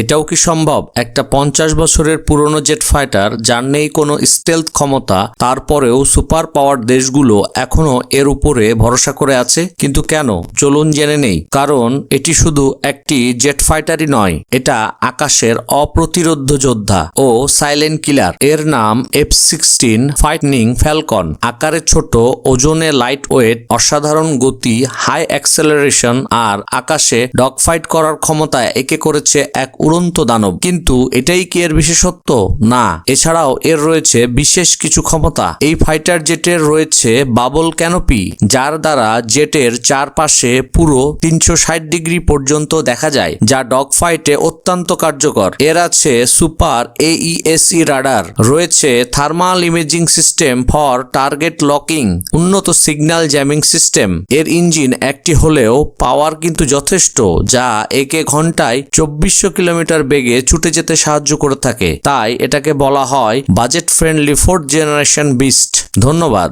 এটাও কি সম্ভব? একটা পঞ্চাশ বছরের পুরনো জেট ফাইটার, যার নেই কোনো স্টেলথ ক্ষমতা, তারপরেও সুপার পাওয়ার দেশগুলো এখনও এর উপরে ভরসা করে আছে? কিন্তু কেন? চলুন জেনে নেই। কারণ এটি শুধু একটি জেট ফাইটারই নয়, এটা আকাশের অপ্রতিরোধ যোদ্ধা ও সাইলেন্ট কিলার এর নাম এফ সিক্সটিন ফাইটনিং ফ্যালকন আকারে ছোট, ওজনে লাইট ওয়েট অসাধারণ গতি হাই অ্যাক্সেলারেশন আর আকাশে ডগ ফাইট করার ক্ষমতা একে করেছে এক উড়ন্ত দানব। কিন্তু এটাই কি এর বিশেষত্ব? না। এছাড়াও এর রয়েছে বিশেষ কিছু ক্ষমতা। এই ফাইটার জেটের রয়েছে বাবল ক্যানোপি, যার দ্বারা জেটের চারপাশে পুরো তিনশো ষাট ডিগ্রি পর্যন্ত দেখা যায়, যা ডগ ফাইটে অত্যন্ত কার্যকর। এর আছে সুপার এইএসি রাডার। রয়েছে thermal imaging system for target locking, উন্নত সিগন্যাল জ্যামিং সিস্টেম। এর ইঞ্জিন একটি হলেও পাওয়ার কিন্তু যথেষ্ট, যা একে ঘন্টায় চব্বিশশো কিলোমিটার বেগে ছুটে যেতে সাহায্য করে থাকে। তাই এটাকে বলা হয় budget friendly fourth generation beast. ধন্যবাদ।